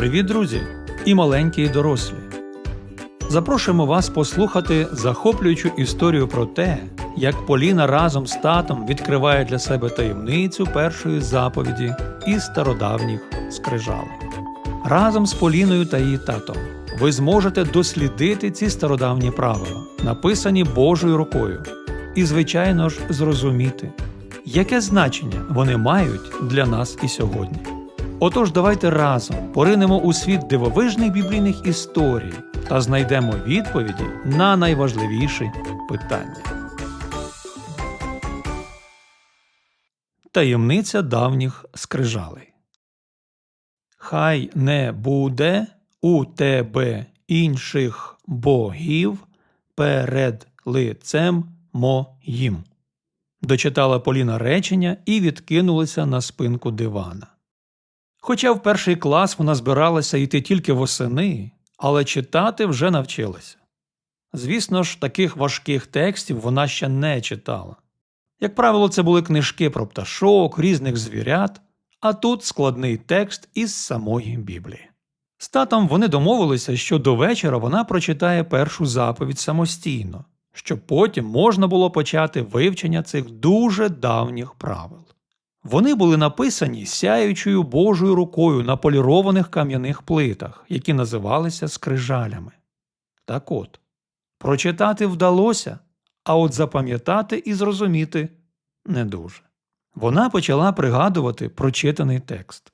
Привіт, друзі! І маленькі, і дорослі. Запрошуємо вас послухати захоплюючу історію про те, як Поліна разом з татом відкриває для себе таємницю першої заповіді із стародавніх скрижалей. Разом з Поліною та її татом ви зможете дослідити ці стародавні правила, написані Божою рукою, і, звичайно ж, зрозуміти, яке значення вони мають для нас і сьогодні. Отож, давайте разом поринемо у світ дивовижних біблійних історій та знайдемо відповіді на найважливіші питання. Таємниця давніх скрижалей. Хай не буде у тебе інших богів перед лицем моїм. Дочитала Поліна речення і відкинулася на спинку дивана. Хоча в перший клас вона збиралася йти тільки восени, але читати вже навчилася. Звісно ж, таких важких текстів вона ще не читала. Як правило, це були книжки про пташок, різних звірят, а тут складний текст із самої Біблії. З татом вони домовилися, що до вечора вона прочитає першу заповідь самостійно, щоб потім можна було почати вивчення цих дуже давніх правил. Вони були написані сяючою Божою рукою на полірованих кам'яних плитах, які називалися скрижалями. Так от, прочитати вдалося, а от запам'ятати і зрозуміти не дуже. Вона почала пригадувати прочитаний текст.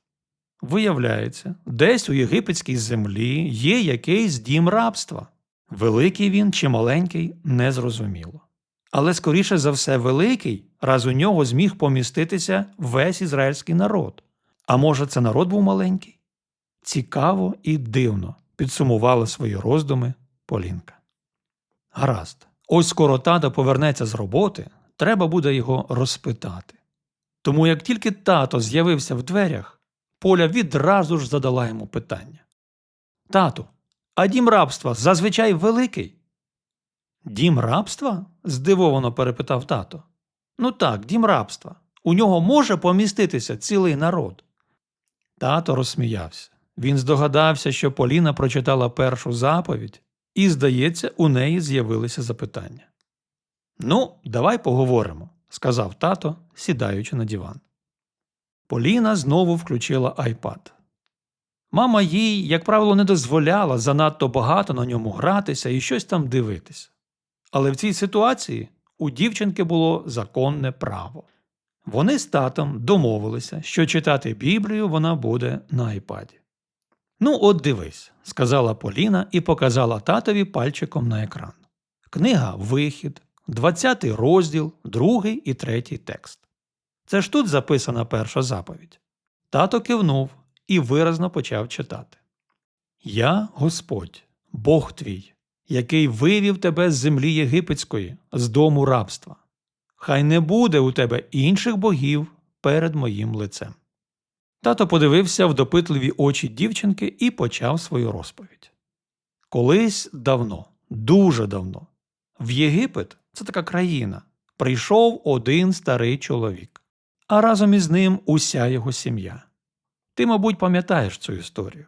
Виявляється, десь у єгипетській землі є якийсь дім рабства. Великий він чи маленький незрозуміло. Але скоріше за все великий, раз у нього зміг поміститися весь ізраїльський народ. А може, це народ був маленький? Цікаво і дивно підсумувала свої роздуми Полінка. Гаразд, ось скоро тато повернеться з роботи, треба буде його розпитати. Тому як тільки тато з'явився в дверях, Поля відразу ж задала йому питання. Тату, а дім рабства зазвичай великий? Дім рабства? здивовано перепитав тато. Ну так, дім рабства. У нього може поміститися цілий народ. Тато розсміявся. Він здогадався, що Поліна прочитала першу заповідь, і, здається, у неї з'явилися запитання. Ну, давай поговоримо, сказав тато, сідаючи на диван. Поліна знову включила айпад. Мама їй, як правило, не дозволяла занадто багато на ньому гратися і щось там дивитися. Але в цій ситуації у дівчинки було законне право. Вони з татом домовилися, що читати Біблію вона буде на айпаді. Ну, от дивись, сказала Поліна і показала татові пальчиком на екран. Книга Вихід, 20 розділ, другий і третій текст. Це ж тут записана перша заповідь. Тато кивнув і виразно почав читати Я Господь, Бог твій, який вивів тебе з землі єгипетської, з дому рабства. Хай не буде у тебе інших богів перед моїм лицем. Тато подивився в допитливі очі дівчинки і почав свою розповідь. Колись давно, дуже давно, в Єгипет це така країна, прийшов один старий чоловік, а разом із ним уся його сім'я. Ти, мабуть, пам'ятаєш цю історію.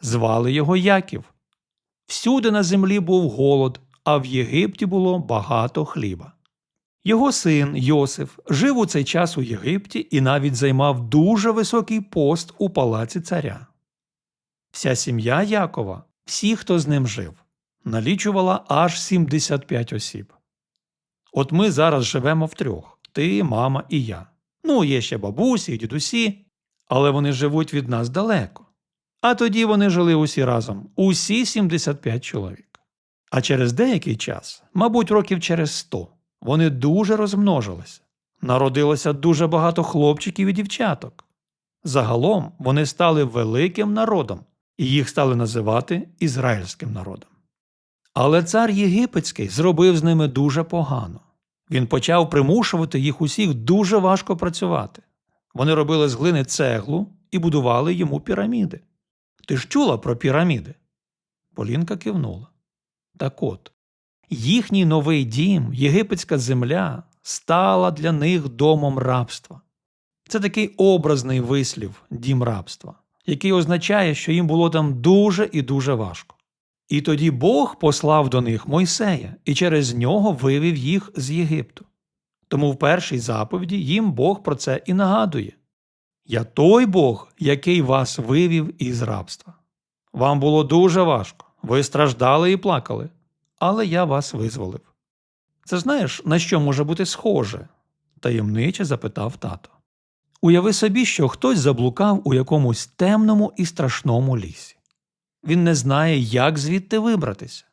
Звали його Яків. Всюди на землі був голод, а в Єгипті було багато хліба. Його син Йосиф жив у цей час у Єгипті і навіть займав дуже високий пост у палаці царя. Вся сім'я Якова, всі, хто з ним жив, налічувала аж 75 осіб. От ми зараз живемо втрьох ти, мама і я. Ну, є ще бабусі і дідусі, але вони живуть від нас далеко. А тоді вони жили усі разом, усі 75 чоловік. А через деякий час, мабуть, років через 100, вони дуже розмножилися. Народилося дуже багато хлопчиків і дівчаток. Загалом вони стали великим народом, і їх стали називати ізраїльським народом. Але цар Єгипетський зробив з ними дуже погано. Він почав примушувати їх усіх дуже важко працювати. Вони робили з глини цеглу і будували йому піраміди. Ти ж чула про піраміди? Полінка кивнула. Так от, їхній новий дім, єгипетська земля, стала для них домом рабства. Це такий образний вислів дім рабства. який означає, що їм було там дуже і дуже важко. І тоді Бог послав до них Мойсея і через нього вивів їх з Єгипту. Тому в першій заповіді їм Бог про це і нагадує Я той Бог, який вас вивів із рабства. Вам було дуже важко, ви страждали і плакали, але я вас визволив. Це знаєш, на що може бути схоже? таємниче запитав тато. Уяви собі, що хтось заблукав у якомусь темному і страшному лісі. Він не знає, як звідти вибратися.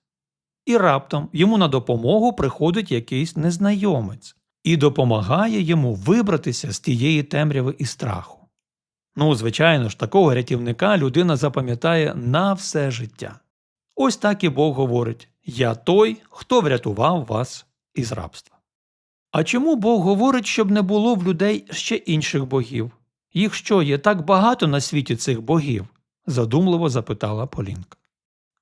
І раптом йому на допомогу приходить якийсь незнайомець і допомагає йому вибратися з тієї темряви і страху. Ну, звичайно ж, такого рятівника людина запам'ятає на все життя. Ось так і Бог говорить Я той, хто врятував вас із рабства. А чому Бог говорить, щоб не було в людей ще інших богів? Їх що, є так багато на світі цих богів? задумливо запитала Полінка.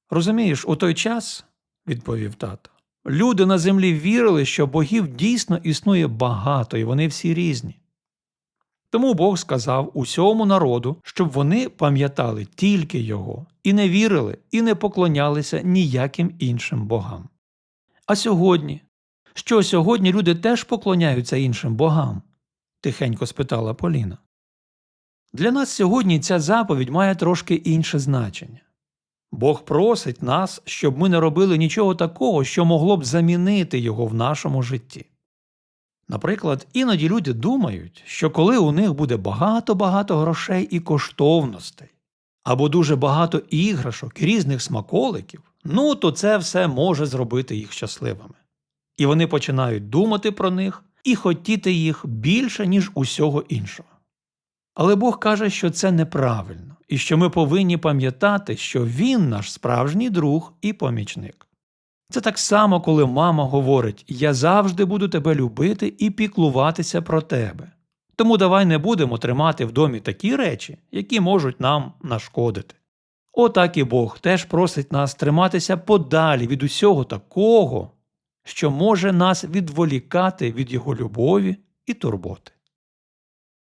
Розумієш, у той час, відповів тато, люди на землі вірили, що богів дійсно існує багато, і вони всі різні. Тому Бог сказав усьому народу, щоб вони пам'ятали тільки його, і не вірили, і не поклонялися ніяким іншим богам. А сьогодні, що сьогодні люди теж поклоняються іншим богам? тихенько спитала Поліна. Для нас сьогодні ця заповідь має трошки інше значення. Бог просить нас, щоб ми не робили нічого такого, що могло б замінити його в нашому житті. Наприклад, іноді люди думають, що коли у них буде багато-багато грошей і коштовностей, або дуже багато іграшок і різних смаколиків, ну то це все може зробити їх щасливими. І вони починають думати про них і хотіти їх більше, ніж усього іншого. Але Бог каже, що це неправильно, і що ми повинні пам'ятати, що Він наш справжній друг і помічник. Це так само, коли мама говорить Я завжди буду тебе любити і піклуватися про тебе. Тому давай не будемо тримати в домі такі речі, які можуть нам нашкодити. Отак і Бог теж просить нас триматися подалі від усього такого, що може нас відволікати від Його любові і турботи.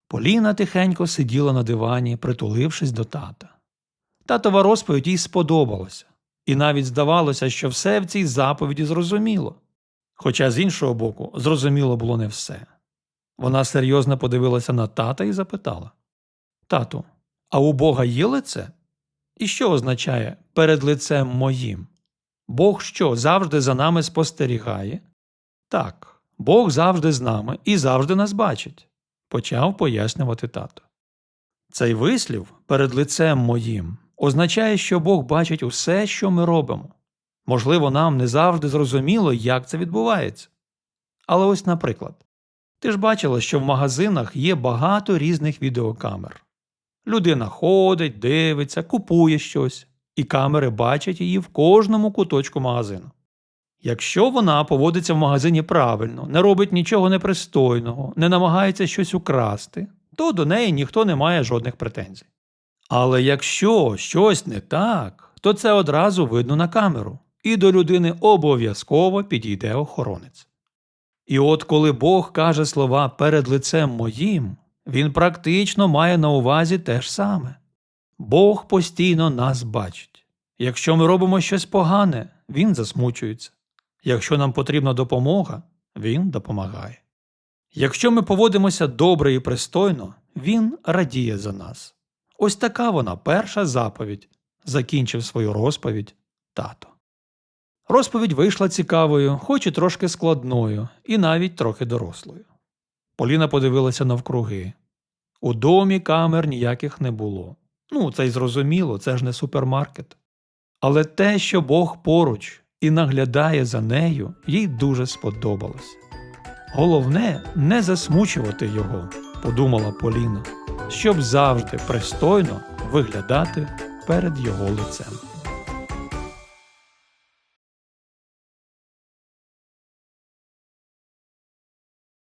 Поліна тихенько сиділа на дивані, притулившись до тата. Татова розповідь їй сподобалася, і навіть здавалося, що все в цій заповіді зрозуміло. Хоча, з іншого боку, зрозуміло було не все. Вона серйозно подивилася на тата і запитала Тату, а у Бога є лице? І що означає перед лицем моїм? Бог що завжди за нами спостерігає? Так, Бог завжди з нами і завжди нас бачить почав пояснювати тато. Цей вислів перед лицем моїм означає, що Бог бачить усе, що ми робимо. Можливо, нам не завжди зрозуміло, як це відбувається. Але ось, наприклад, ти ж бачила, що в магазинах є багато різних відеокамер. Людина ходить, дивиться, купує щось, і камери бачать її в кожному куточку магазину. Якщо вона поводиться в магазині правильно, не робить нічого непристойного, не намагається щось украсти, то до неї ніхто не має жодних претензій. Але якщо щось не так, то це одразу видно на камеру, і до людини обов'язково підійде охоронець. І от коли Бог каже слова перед лицем моїм, він практично має на увазі те ж саме Бог постійно нас бачить. Якщо ми робимо щось погане, він засмучується. Якщо нам потрібна допомога, він допомагає. Якщо ми поводимося добре і пристойно, він радіє за нас. Ось така вона перша заповідь, закінчив свою розповідь тато. Розповідь вийшла цікавою, хоч і трошки складною, і навіть трохи дорослою. Поліна подивилася навкруги. У домі камер ніяких не було. Ну, це й зрозуміло, це ж не супермаркет. Але те, що Бог поруч, і наглядає за нею, їй дуже сподобалось. Головне не засмучувати його, подумала Поліна, щоб завжди пристойно виглядати перед його лицем.